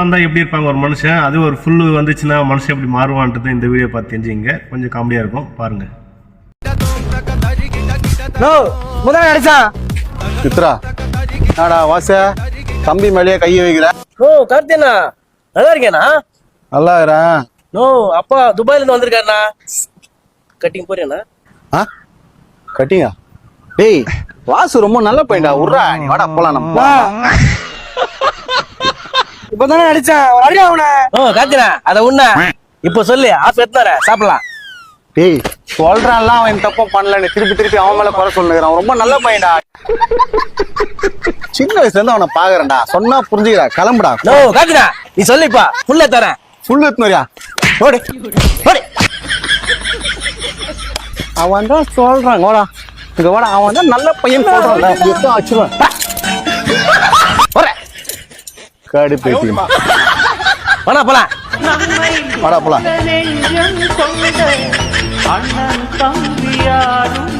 வந்தா எப்படி இருப்பாங்க ஒரு மனுஷன்? அது ஒரு ஃபுல்லு வந்துச்சுன்னா மனுஷன் எப்படி மாறுவான்றது இந்த வீடியோ பார்த்து தெரிஞ்சுங்க கொஞ்சம் காமெடியா இருக்கும். பாருங்க. முதல்ல அடிச்சான் சித்ரா நாடா வாச? கம்பி மேலேயே கையை வைக்கிற. நோ கார்த்தியண்ணா நல்லா இருக்கேண்ணா? நல்லா இருக்கிறேன். நோ அப்பா துபாயில இருந்து வந்திருக்காருண்ணா. கட்டிங் போறேண்ணா. ஆ? கட்டிங்க? டேய் வாசு ரொம்ப நல்ல பையன்டா உர்றா நீ வாடா போலாம் நம்ம. இப்பதானே அடிச்சான் அடியா அவனை ஓ கார்த்தியண்ணா அத உண்ணா. இப்போ சொல்லு ஆஃப் எத்தனார சாப்பிடலாம். டேய் சொல்றான்லாம் அவன் தப்பா பண்ணல. நீ திருப்பி திருப்பி அவன் மேல குறை சொல்லுகிறான் அவன் ரொம்ப நல்ல பையன்டா. சின்ன வயசுல இருந்து அவனை பாக்குறேன்டா. சொன்னா புரிஞ்சுக்கிறா. கிளம்புடா. நோ கார்த்தியண்ணா நீ சொல்லுப்பா புள்ள தரேன். ஃபுல் எத்துனரியா ஓடி. ஓடி. அவன் தான் சொல்றான் வாடா. இங்க வாடா. அவன் தான் நல்ல பையன் சொல்றான்ல. எப்போ ஆச்சுருவான் காடி பேசி வேணா போலாம் வாடா போலாம் அண்ணன் தம்பியாரும்